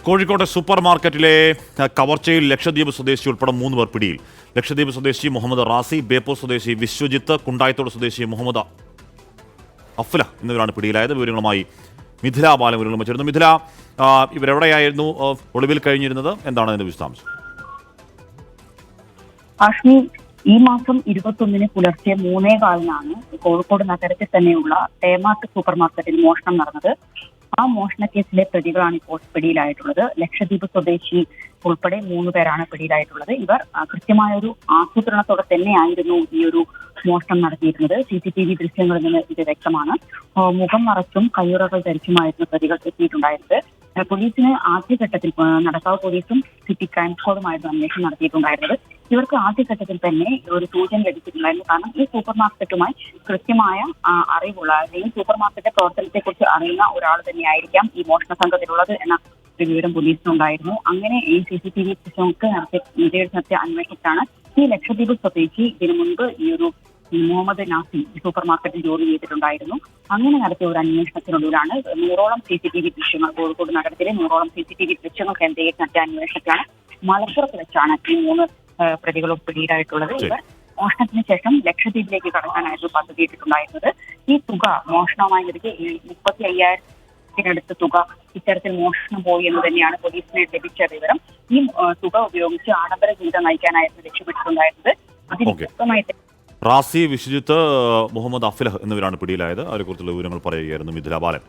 കോഴിക്കോട്ടെ സൂപ്പർ മാർക്കറ്റിലെ കവർച്ചയിൽ ലക്ഷദ്വീപ് സ്വദേശി ഉൾപ്പെടെ മൂന്ന് പേർ പിടിയിൽ. ലക്ഷദ്വീപ് സ്വദേശി മുഹമ്മദ് റാസി ബേപ്പൂർ സ്വദേശി വിശ്വജിത്ത് കുണ്ടായത്തോട് സ്വദേശി മുഹമ്മദ് അഫ്ല എന്നിവരാണ് പിടിയിലായത്. വിവരങ്ങളുമായി മിഥില ബാലം വിവരങ്ങൾ ചേരുന്നു മിഥില ഇവരെവിടെയായിരുന്നു? ഒളിവിൽ കഴിഞ്ഞിരുന്നത്? എന്താണ് അതിന്റെ വിശദാംശം? ഈ മാസം ഇരുപത്തൊന്നിന് പുലർച്ചെ മൂന്നേ കാലിനാണ് കോഴിക്കോട് നഗരത്തിൽ തന്നെയുള്ള തേമാട്ട് സൂപ്പർ മാർക്കറ്റിൽ മോഷണം നടന്നത്. ആ മോഷണ കേസിലെ പ്രതികളാണ് ഇപ്പോൾ പിടിയിലായിട്ടുള്ളത്. ലക്ഷദ്വീപ് സ്വദേശി ഉൾപ്പെടെ മൂന്ന് പേരാണ് പിടിയിലായിട്ടുള്ളത്. ഇവർ കൃത്യമായ ഒരു ആസൂത്രണത്തോടെ തന്നെയായിരുന്നു ഈ ഒരു മോഷണം നടത്തിയിരുന്നത് സി സി ടി വി ദൃശ്യങ്ങളിൽ നിന്ന് ഇത് വ്യക്തമാണ്. മുഖം മറച്ചും കയ്യുറകൾ ധരിച്ചുമായിരുന്നു പ്രതികൾ എത്തിയിട്ടുണ്ടായിരുന്നത്. പോലീസിന് ആദ്യഘട്ടത്തിൽ നടക്കാവ് പോലീസും സിറ്റി ക്രൈം സ്ക്വാഡുമായിരുന്നു അന്വേഷണം നടത്തിയിട്ടുണ്ടായിരുന്നത്. ഇവർക്ക് ആദ്യഘട്ടത്തിൽ തന്നെ ഒരു സൂചന ലഭിച്ചിട്ടുണ്ടായിരുന്നു. കാരണം ഈ സൂപ്പർ മാർക്കറ്റുമായി കൃത്യമായ അറിവുള്ള അല്ലെങ്കിൽ സൂപ്പർ മാർക്കറ്റ് പ്രവർത്തനത്തെ കുറിച്ച് അറിയുന്ന ഒരാൾ തന്നെയായിരിക്കാം ഈ മോഷണ സംഘത്തിലുള്ളത് എന്ന വിവരം പോലീസിനുണ്ടായിരുന്നു അങ്ങനെ ഈ സി സി ടി വി ദൃശ്യമൊക്കെ നടത്തിയ ഇന്ത്യയിൽ നടത്തിയ അന്വേഷണത്തിലാണ് ഈ ലക്ഷദ്വീപ് സ്വദേശി ഇതിനു മുൻപ് ഈ ഒരു മുഹമ്മദ് നാസി സൂപ്പർ മാർക്കറ്റിൽ ജോലി ചെയ്തിട്ടുണ്ടായിരുന്നു. അങ്ങനെ നടത്തിയ ഒരു അന്വേഷണത്തിനൊടുവിലാണ് നൂറോളം സി സി ടി വി ദൃശ്യങ്ങൾ കോഴിക്കോട് നഗരത്തിലെ നൂറോളം സി സി ടി വി ദൃശ്യങ്ങൾ കേന്ദ്രീകരിച്ച് നടത്തിയ അന്വേഷണത്തിലാണ് മലപ്പുറത്ത് വെച്ചാണ് ഈ മൂന്ന് പ്രതികളും പിടിയിലായിട്ടുള്ളത് ഇവർ മോഷണത്തിന് ശേഷം ലക്ഷദ്വീപിലേക്ക് കടക്കാനായിരുന്നു പദ്ധതിയിട്ടിട്ടുണ്ടായിരുന്നത്. ഈ തുക മോഷണവുമായി നിരക്ക് മുപ്പത്തി അയ്യായിരത്തിനടുത്ത് തുക ഇത്തരത്തിൽ മോഷണം പോയി എന്ന് തന്നെയാണ് പോലീസിന് ലഭിച്ച വിവരം. ഈ തുക ഉപയോഗിച്ച് ആഡംബര ജീവിതം നയിക്കാനായിരുന്നു ലക്ഷ്യമിട്ടിട്ടുണ്ടായിരുന്നത്. Okay. റാസി വിശ്വജിത്ത് മുഹമ്മദ് അഫ്ലഹ് എന്നിവരാണ് പിടിയിലായത്. അവരെക്കുറിച്ചുള്ള വിവരങ്ങൾ പറയുകയായിരുന്നു മിഥുല ബാലൻ.